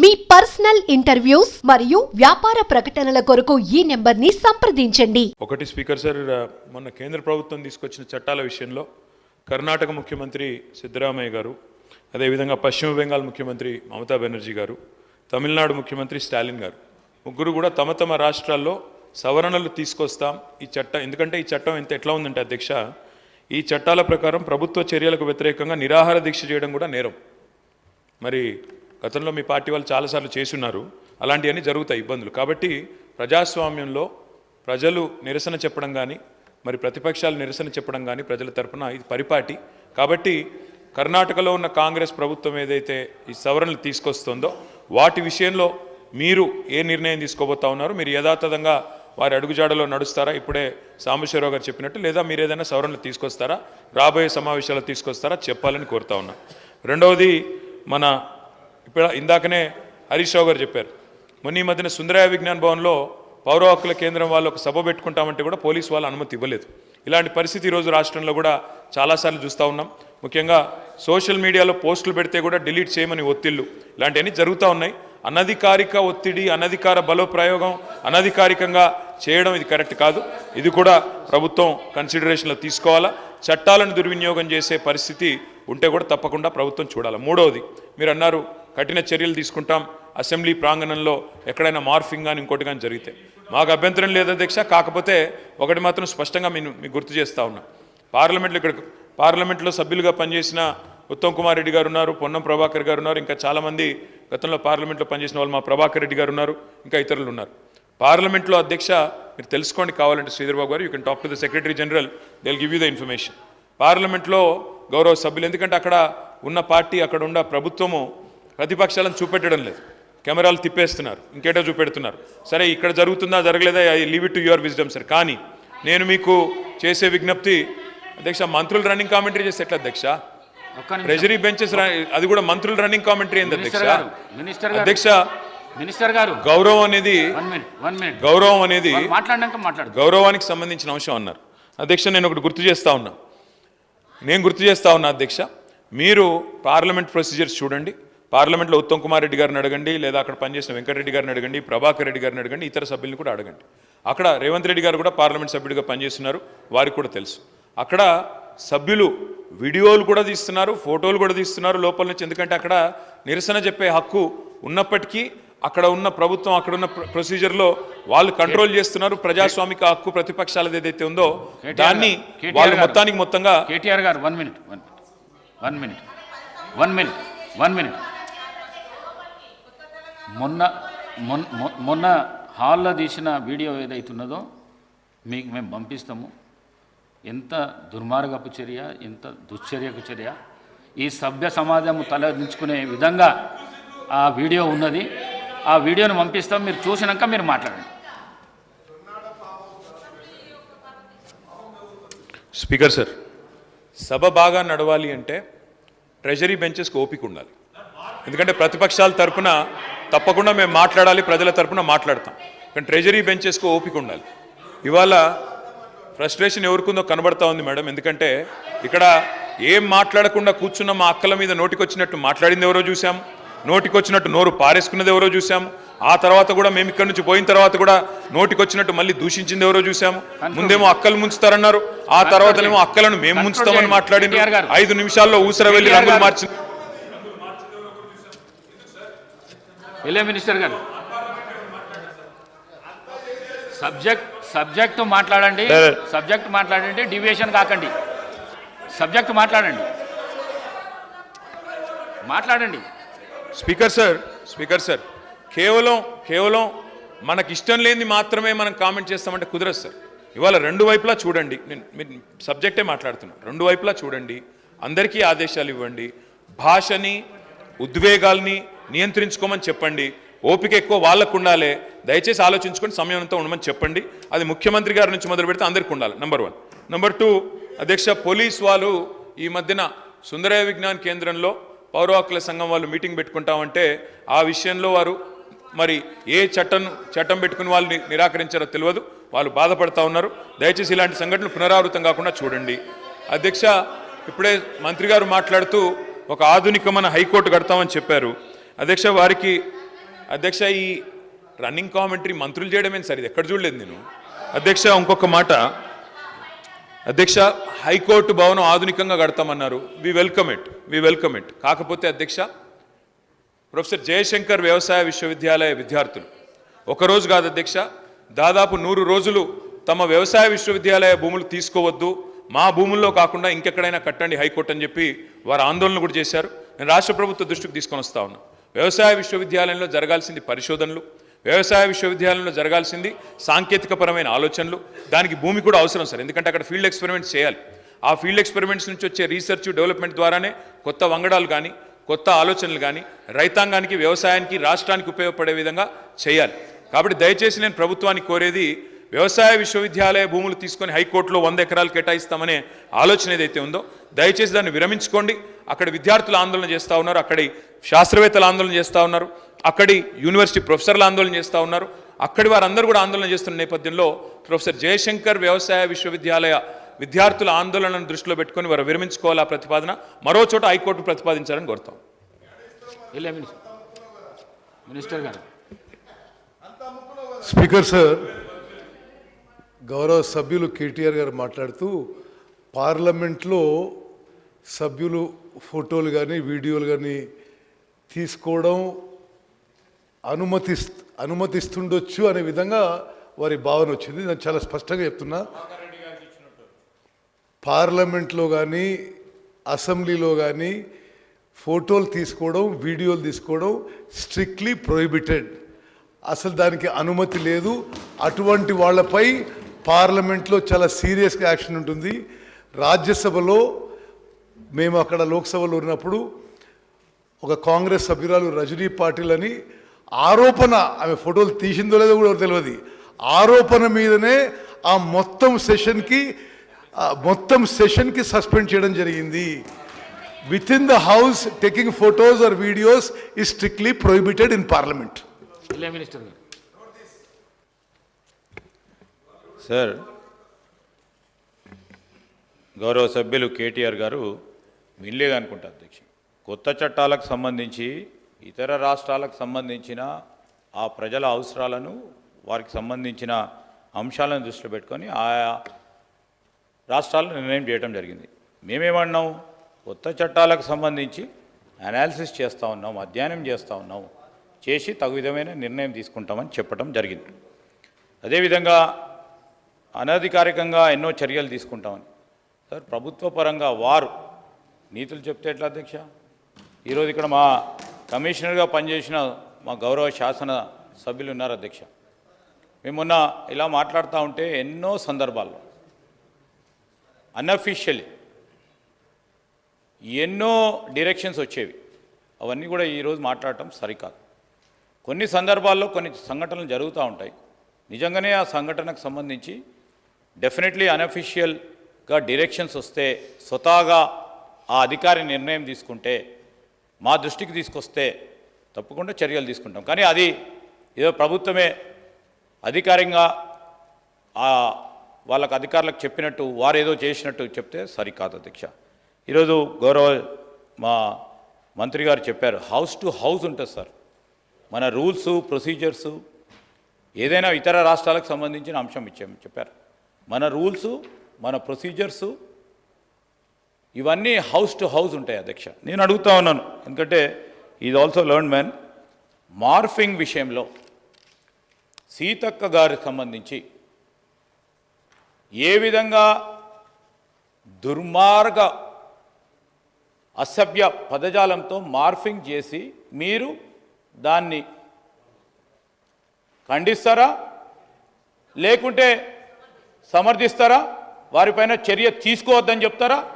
మీ personal interviews మరియు వ్యాపార ప్రకటనల కొరకు ఈ నెంబర్ని సంప్రదించండి. ఒకటి స్పీకర్ సార్ మొన్న కేంద్ర ప్రభుత్వం తీసుకొచ్చిన చట్టాల విషయంలో కర్ణాటక ముఖ్యమంత్రి సిద్ధరామయ్య గారు అదేవిధంగా పశ్చిమ బెంగాల్ ముఖ్యమంత్రి మమతా బెనర్జీ గారు తమిళనాడు ముఖ్యమంత్రి స్టాలిన్ గారు ముగ్గురు కూడా తమ తమ రాష్ట్రాల్లో సవరణలు తీసుకొస్తాం ఈ చట్టం ఎందుకంటే ఈ చట్టం ఎంత ఎట్లా ఉందంటే అధ్యక్ష ఈ చట్టాల ప్రకారం ప్రభుత్వ చర్యలకు వ్యతిరేకంగా నిరాహార దీక్ష చేయడం కూడా నేరం. మరి గతంలో మీ పార్టీ వాళ్ళు చాలాసార్లు చేసున్నారు. అలాంటివన్నీ జరుగుతాయి ఇబ్బందులు. కాబట్టి ప్రజాస్వామ్యంలో ప్రజలు నిరసన చెప్పడం కానీ మరి ప్రతిపక్షాలు నిరసన చెప్పడం కానీ ప్రజల తరపున ఇది పరిపాటి. కాబట్టి కర్ణాటకలో ఉన్న కాంగ్రెస్ ప్రభుత్వం ఏదైతే ఈ సవరణలు తీసుకొస్తుందో వాటి విషయంలో మీరు ఏ నిర్ణయం తీసుకోబోతా ఉన్నారు? మీరు యథాతథంగా వారి అడుగుజాడలో నడుస్తారా? ఇప్పుడే సాంబశ్వరరావు గారు చెప్పినట్టు లేదా మీరు ఏదైనా సవరణలు తీసుకొస్తారా? రాబోయే సమావేశాలు తీసుకొస్తారా? చెప్పాలని కోరుతా ఉన్నా. రెండవది మన ఇప్పుడు ఇందాకనే హరీష్ రావు గారు చెప్పారు. మొన్న ఈ మధ్యన సుందరయ విజ్ఞాన్ భవన్లో పౌర హక్కుల కేంద్రం వాళ్ళు ఒక సభ పెట్టుకుంటామంటే కూడా పోలీసు వాళ్ళు అనుమతి ఇవ్వలేదు. ఇలాంటి పరిస్థితి ఈరోజు రాష్ట్రంలో కూడా చాలాసార్లు చూస్తూ ఉన్నాం. ముఖ్యంగా సోషల్ మీడియాలో పోస్టులు పెడితే కూడా డిలీట్ చేయమని ఒత్తిళ్ళు ఇలాంటివన్నీ జరుగుతూ ఉన్నాయి. అనధికారిక ఒత్తిడి అనధికార బలోప్రయోగం అనధికారికంగా చేయడం ఇది కరెక్ట్ కాదు. ఇది కూడా ప్రభుత్వం కన్సిడరేషన్లో తీసుకోవాలా? చట్టాలను దుర్వినియోగం చేసే పరిస్థితి ఉంటే కూడా తప్పకుండా ప్రభుత్వం చూడాలి? మూడవది మీరు అన్నారు కఠిన చర్యలు తీసుకుంటాం. అసెంబ్లీ ప్రాంగణంలో ఎక్కడైనా మార్ఫింగ్ కానీ ఇంకోటి కానీ జరిగితే. మాకు అభ్యంతరం లేదు అధ్యక్ష. కాకపోతే ఒకటి మాత్రం స్పష్టంగా నేను మీకు గుర్తు చేస్తా ఉన్నా. పార్లమెంట్లో ఇక్కడ పార్లమెంట్లో సభ్యులుగా పనిచేసిన ఉత్తమ్ కుమార్ రెడ్డి గారు ఉన్నారు పొన్నం ప్రభాకర్ గారు ఉన్నారు ఇంకా చాలామంది గతంలో పార్లమెంట్లో పనిచేసిన వాళ్ళు మా ప్రభాకర్ రెడ్డి గారు ఉన్నారు ఇంకా ఇతరులు ఉన్నారు. పార్లమెంట్లో అధ్యక్ష మీరు తెలుసుకోండి కావాలంటే శ్రీధర్బాబు గారు you can talk to the secretary general they give you the information. పార్లమెంట్లో గౌరవ సభ్యులు ఎందుకంటే అక్కడ ఉన్న పార్టీ అక్కడ ఉన్న ప్రభుత్వము ప్రతిపక్షాలను చూపెట్టడం లేదు. కెమెరాలు తిప్పేస్తున్నారు. ఇంకేటో చూపెడుతున్నారు. సరే ఇక్కడ జరుగుతుందా జరగలేదా? I leave it to your wisdom sir. కానీ నేను మీకు చేసే విజ్ఞప్తి అధ్యక్ష మంత్రులు రన్నింగ్ కామెంటరీ చేస్తే ఎట్లా అధ్యక్ష. ట్రెజరీ బెంచెస్ అది కూడా మంత్రులు రన్నింగ్ కామెంటరీ ఏంది అధ్యక్ష? అధ్యక్ష మినిస్టర్ గారు. గౌరవం అనేది గౌరవం అనేది వాళ్ళు మాట్లాడినాక మాట్లాడు గౌరవానికి సంబంధించిన అంశం అన్నారు. అధ్యక్ష నేను ఒకటి గుర్తు చేస్తా ఉన్నా. నేను గుర్తు చేస్తా ఉన్నా అధ్యక్ష మీరు పార్లమెంట్ ప్రొసీజర్స్ చూడండి. పార్లమెంట్లో ఉత్తమ్ కుమార్ రెడ్డి గారిని అడగండి లేదా అక్కడ పనిచేసిన వెంకటరెడ్డి గారిని అడగండి ప్రభాకర్ రెడ్డి గారిని అడగండి ఇతర సభ్యులను కూడా అడగండి అక్కడ రేవంత్ రెడ్డి గారు కూడా పార్లమెంట్ సభ్యుడిగా పనిచేస్తున్నారు వారికి కూడా తెలుసు అక్కడ సభ్యులు వీడియోలు కూడా తీస్తున్నారు ఫోటోలు కూడా తీస్తున్నారు లోపల నుంచి ఎందుకంటే అక్కడ నిరసన చెప్పే హక్కు ఉన్నప్పటికీ అక్కడ ఉన్న ప్రభుత్వం అక్కడ ఉన్న ప్ర- ప్రొసీజర్లో వాళ్ళు కంట్రోల్ చేస్తున్నారు ప్రజాస్వామిక హక్కు ప్రతిపక్షాలది ఏదైతే ఉందో దాన్ని వాళ్ళు. మొత్తానికి మొత్తంగా కేటీఆర్ గారు one minute one one minute one minute one minute మొన్న మొన్న మొ- మొన్న హాల్లో తీసిన వీడియో ఏదైతున్నదో మీకు మేము పంపిస్తాము. ఎంత దుర్మార్గపు చర్య ఎంత దుశ్చర్యకు చర్య. ఈ సభ్య సమాజం తలదించుకునే విధంగా ఆ వీడియో ఉన్నది. ఆ వీడియోను పంపిస్తాం. మీరు చూసినాక మీరు మాట్లాడండి. Speaker sir. సభ బాగా నడవాలి అంటే ట్రెజరీ బెంచెస్కి ఓపిక ఉండాలి. ఎందుకంటే ప్రతిపక్షాల తరపున తప్పకుండా మేము మాట్లాడాలి ప్రజల తరపున మాట్లాడతాం. కానీ ట్రెజరీ బెంచెస్కి ఓపిక ఉండాలి. ఇవాళ ఫ్రస్ట్రేషన్ ఎవరికుందో కనబడతా ఉంది మేడం. ఎందుకంటే ఇక్కడ ఏం మాట్లాడకుండా కూర్చున్న మా అక్కల మీద నోటికొచ్చినట్టు మాట్లాడింది ఎవరో చూసాం నోటికొచ్చినట్టు నోరు పారేసుకున్నది ఎవరో చూసాం ఆ తర్వాత కూడా మేము ఇక్కడ నుంచి పోయిన తర్వాత కూడా నోటికొచ్చినట్టు మళ్ళీ దూషించింది ఎవరో చూసాము ముందేమో అక్కలు ముంచుతారన్నారు. ఆ తర్వాతనేమో అక్కలను మేము ముంచుతామని మాట్లాడింది. ఐదు నిమిషాల్లో ఊసర వెళ్ళి రంగులు. మార్చింది వెళ్ళే మినిస్టర్ గారు. సబ్జెక్ట్ సబ్జెక్ట్ మాట్లాడండి. సబ్జెక్ట్ మాట్లాడండి డివియేషన్ కాకండి. సబ్జెక్ట్ మాట్లాడండి. మాట్లాడండి. స్పీకర్ సార్ స్పీకర్ సార్ కేవలం కేవలం మనకి ఇష్టం లేనిది మాత్రమే మనం కామెంట్ చేస్తామంటే కుదరదు సార్. ఇవాళ రెండు వైపులా చూడండి. నేను మీరు సబ్జెక్టే మాట్లాడుతున్నా. రెండు వైపులా చూడండి. అందరికీ ఆదేశాలు ఇవ్వండి. భాషని ఉద్వేగాల్ని నియంత్రించుకోమని చెప్పండి. ఓపిక ఎక్కువ వాళ్ళకు ఉండాలి దయచేసి ఆలోచించుకొని సమయంతో ఉండమని చెప్పండి. అది ముఖ్యమంత్రి గారి నుంచి మొదలు పెడితే అందరికీ ఉండాలి. నెంబర్ వన్ నెంబర్ టూ అధ్యక్ష పోలీస్ వాళ్ళు ఈ మధ్యన సుందరయ విజ్ఞాన్ కేంద్రంలో పౌర హక్కుల సంఘం వాళ్ళు మీటింగ్ పెట్టుకుంటామంటే ఆ విషయంలో వారు మరి ఏ చట్టం చట్టం పెట్టుకుని వాళ్ళని నిరాకరించారో తెలియదు. వాళ్ళు బాధపడతా ఉన్నారు. దయచేసి ఇలాంటి సంఘటనలు పునరావృతం కాకుండా చూడండి. అధ్యక్ష ఇప్పుడే మంత్రి గారు మాట్లాడుతూ ఒక ఆధునికమైన హైకోర్టు కడతామని చెప్పారు. అధ్యక్ష వారికి అధ్యక్ష ఈ రన్నింగ్ కామెంటరీ మంత్రులు చేయడమే సార్? ఇది ఎక్కడ చూడలేదు నేను. అధ్యక్ష ఇంకొక మాట. అధ్యక్ష హైకోర్టు భవనం ఆధునికంగా కడతామన్నారు. We welcome it we welcome it కాకపోతే అధ్యక్ష ప్రొఫెసర్ జయశంకర్ వ్యవసాయ విశ్వవిద్యాలయ విద్యార్థులు. ఒకరోజు కాదు అధ్యక్ష దాదాపు నూరు రోజులు తమ వ్యవసాయ విశ్వవిద్యాలయ భూములు తీసుకోవద్దు. మా భూముల్లో కాకుండా ఇంకెక్కడైనా కట్టండి హైకోర్టు అని చెప్పి వారు ఆందోళన కూడా చేశారు. నేను రాష్ట్ర ప్రభుత్వ దృష్టికి తీసుకొని వస్తా ఉన్నా. వ్యవసాయ విశ్వవిద్యాలయంలో జరగాల్సింది పరిశోధనలు వ్యవసాయ విశ్వవిద్యాలయంలో జరగాల్సింది సాంకేతికపరమైన ఆలోచనలు. దానికి భూమి కూడా అవసరం సార్. ఎందుకంటే అక్కడ ఫీల్డ్ ఎక్స్పెరిమెంట్స్ చేయాలి. ఆ ఫీల్డ్ ఎక్స్పెరిమెంట్స్ నుంచి వచ్చే రీసెర్చ్ డెవలప్మెంట్ ద్వారానే కొత్త వంగడాలు కానీ కొత్త ఆలోచనలు కానీ రైతాంగానికి వ్యవసాయానికి రాష్ట్రానికి ఉపయోగపడే విధంగా చేయాలి. కాబట్టి దయచేసి నేను ప్రభుత్వానికి కోరేది వ్యవసాయ విశ్వవిద్యాలయ భూములు తీసుకొని హైకోర్టులో వంద ఎకరాలు కేటాయిస్తామనే ఆలోచన ఏదైతే ఉందో దయచేసి దాన్ని విరమించుకోండి. అక్కడ విద్యార్థులు ఆందోళన చేస్తూ ఉన్నారు అక్కడి శాస్త్రవేత్తలు ఆందోళన చేస్తూ ఉన్నారు అక్కడి యూనివర్సిటీ ప్రొఫెసర్లు ఆందోళన చేస్తూ ఉన్నారు. అక్కడి వారందరూ కూడా ఆందోళన చేస్తున్న నేపథ్యంలో ప్రొఫెసర్ జయశంకర్ వ్యవసాయ విశ్వవిద్యాలయ విద్యార్థుల ఆందోళనను దృష్టిలో పెట్టుకొని వారు విరమించుకోవాలి ఆ ప్రతిపాదన. మరో చోట హైకోర్టు ప్రతిపాదించాలని కోరుతాం. మినిస్టర్ గారు. స్పీకర్ సార్ గౌరవ సభ్యులు కేటీఆర్ గారు మాట్లాడుతూ పార్లమెంట్లో సభ్యులు ఫోటోలు కానీ వీడియోలు కానీ తీసుకోవడం అనుమతి అనుమతిస్తుండొచ్చు అనే విధంగా వారి భావన వచ్చింది. నేను చాలా స్పష్టంగా చెప్తున్నా. పార్లమెంట్లో కానీ అసెంబ్లీలో కానీ ఫోటోలు తీసుకోవడం వీడియోలు తీసుకోవడం స్ట్రిక్ట్లీ ప్రొహిబిటెడ్. అసలు దానికి అనుమతి లేదు. అటువంటి వాళ్ళపై పార్లమెంట్లో చాలా సీరియస్గా యాక్షన్ ఉంటుంది. రాజ్యసభలో మేము అక్కడ లోక్సభలో ఉన్నప్పుడు ఒక కాంగ్రెస్ సభ్యురాలు రజనీ పాటిల్ అని ఆరోపణ ఆమె ఫోటోలు తీసిందో లేదో కూడా తెలియదు. ఆరోపణ మీదనే ఆ మొత్తం సెషన్కి మొత్తం సెషన్కి సస్పెండ్ చేయడం జరిగింది. With in the house taking photos or videos ఈ స్ట్రిక్ట్లీ ప్రొహిబిటెడ్ ఇన్ పార్లమెంట్ వెళ్ళే మినిస్టర్ గారు సార్ గౌరవ సభ్యులు కేటీఆర్ గారు వినలేదు అనుకుంటా అధ్యక్ష కొత్త చట్టాలకు సంబంధించి ఇతర రాష్ట్రాలకు సంబంధించిన ఆ ప్రజల అవసరాలను వారికి సంబంధించిన అంశాలను దృష్టిలో పెట్టుకొని ఆయా రాష్ట్రాలు నిర్ణయం చేయడం జరిగింది. మేమేమన్నాం? కొత్త చట్టాలకు సంబంధించి అనాలిసిస్ చేస్తూ ఉన్నాం అధ్యయనం చేస్తూ ఉన్నాం చేసి తగు విధమైన నిర్ణయం తీసుకుంటామని చెప్పడం జరిగింది. అదేవిధంగా అనధికారికంగా ఎన్నో చర్యలు తీసుకుంటామని. సార్ ప్రభుత్వ పరంగా వారు నీతులు చెప్తే ఎట్లా అధ్యక్ష? ఈరోజు ఇక్కడ మా కమిషనర్గా పనిచేసిన మా గౌరవ శాసన సభ్యులు ఉన్నారు అధ్యక్ష. మేమున్న ఇలా మాట్లాడుతూ ఉంటే ఎన్నో సందర్భాల్లో అన్అఫీషియలీ ఎన్నో డైరెక్షన్స్ వచ్చేవి. అవన్నీ కూడా ఈరోజు మాట్లాడటం సరికాదు. కొన్ని సందర్భాల్లో కొన్ని సంఘటనలు జరుగుతూ ఉంటాయి. నిజంగానే ఆ సంఘటనకు సంబంధించి డెఫినెట్లీ అన్అఫీషియల్గా డైరెక్షన్స్ వస్తే స్వతహాగా ఆ అధికారి నిర్ణయం తీసుకుంటే మా దృష్టికి తీసుకొస్తే తప్పకుండా చర్యలు తీసుకుంటాం. కానీ అది ఏదో ప్రభుత్వమే అధికారికంగా వాళ్ళకు అధికారులకు చెప్పినట్టు వారు ఏదో చేసినట్టు చెప్తే సరికాదు అధ్యక్ష. ఈరోజు గౌరవ మా మంత్రి గారు చెప్పారు హౌస్ టు హౌస్ ఉంటుంది సార్. మన రూల్స్ ప్రొసీజర్సు ఏదైనా ఇతర రాష్ట్రాలకు సంబంధించిన అంశం ఇచ్చాము చెప్పారు. మన రూల్స్ మన ప్రొసీజర్సు ఇవన్నీ హౌస్ టు హౌస్ ఉంటాయి అధ్యక్ష. నేను అడుగుతా ఉన్నాను. ఎందుకంటే ఇది ఆల్సో లెర్న్ మ్యాన్ మార్ఫింగ్ విషయంలో సీతక్క గారికి సంబంధించి ఏ విధంగా దుర్మార్గ అసభ్య పదజాలంతో మార్ఫింగ్ చేసి మీరు దాన్ని ఖండిస్తారా? లేకుంటే సమర్థిస్తారా? వారిపైన చర్య తీసుకోవద్దని చెప్తారా?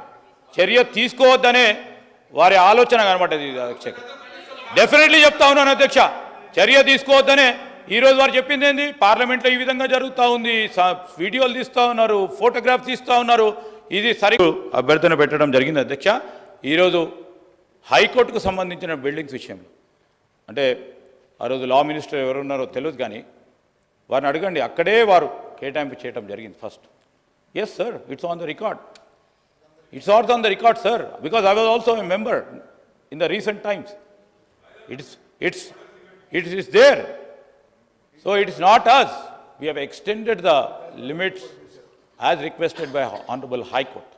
చర్య తీసుకోవద్దనే వారి ఆలోచన కనబడ్డది ఇది అధ్యక్ష. డెఫినెట్లీ చెప్తా ఉన్నాను అధ్యక్ష. చర్య తీసుకోవద్దనే ఈరోజు వారు చెప్పింది ఏంది? పార్లమెంట్లో ఈ విధంగా జరుగుతూ ఉంది. వీడియోలు తీస్తూ ఉన్నారు ఫోటోగ్రాఫ్ తీస్తూ ఉన్నారు. ఇది సరి అభ్యర్థన పెట్టడం జరిగింది అధ్యక్ష. ఈరోజు హైకోర్టుకు సంబంధించిన బిల్డింగ్స్ విషయంలో. అంటే ఆ రోజు లా మినిస్టర్ ఎవరు ఉన్నారో తెలియదు కానీ వారిని అడగండి. అక్కడే వారు కేటాయింపు చేయడం జరిగింది first yes sir it's on the record it's also on the record sir because I was also a member in the recent times it's it's it's is there so it's not as we have extended the limits as requested by honourable high court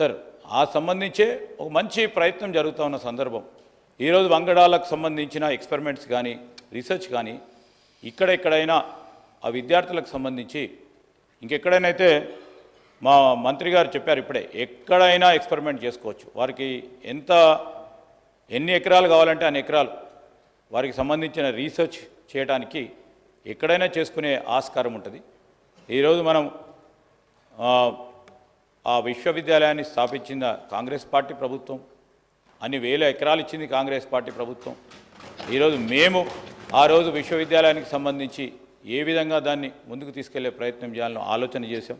sir ఆ సంబంధించే ఒక మంచి ప్రయత్నం జరుగుతూ ఉన్న సందర్భం. ఈరోజు వంగడాలకు సంబంధించిన ఎక్స్పెరిమెంట్స్ కానీ రీసెర్చ్ కానీ ఇక్కడ ఎక్కడైనా ఆ విద్యార్థులకు సంబంధించి ఇంకెక్కడైనా అయితే మా మంత్రి గారు చెప్పారు ఇప్పుడే ఎక్కడైనా ఎక్స్పెరిమెంట్ చేసుకోవచ్చు. వారికి ఎంత ఎన్ని ఎకరాలు కావాలంటే అన్ని ఎకరాలు వారికి సంబంధించిన రీసెర్చ్ చేయడానికి ఎక్కడైనా చేసుకునే ఆస్కారం ఉంటుంది. ఈరోజు మనం ఆ, విశ్వవిద్యాలయాన్ని స్థాపించిన కాంగ్రెస్ పార్టీ ప్రభుత్వం అన్ని వేల ఎకరాలు ఇచ్చింది కాంగ్రెస్ పార్టీ ప్రభుత్వం. ఈరోజు మేము ఆ రోజు విశ్వవిద్యాలయానికి సంబంధించి ఏ విధంగా దాన్ని ముందుకు తీసుకెళ్ళే ప్రయత్నం చేయాలని ఆలోచన చేశాం.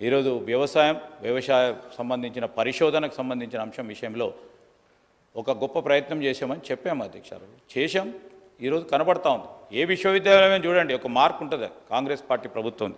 ఈరోజు వ్యవసాయం వ్యవసాయ సంబంధించిన పరిశోధనకు సంబంధించిన అంశం విషయంలో ఒక గొప్ప ప్రయత్నం చేశామని చెప్పాము అధ్యక్షారు చేశాం. ఈరోజు కనబడతా ఉంది. ఏ విశ్వవిద్యాలయం చూడండి ఒక మార్క్ ఉంటుంది. కాంగ్రెస్ పార్టీ ప్రభుత్వం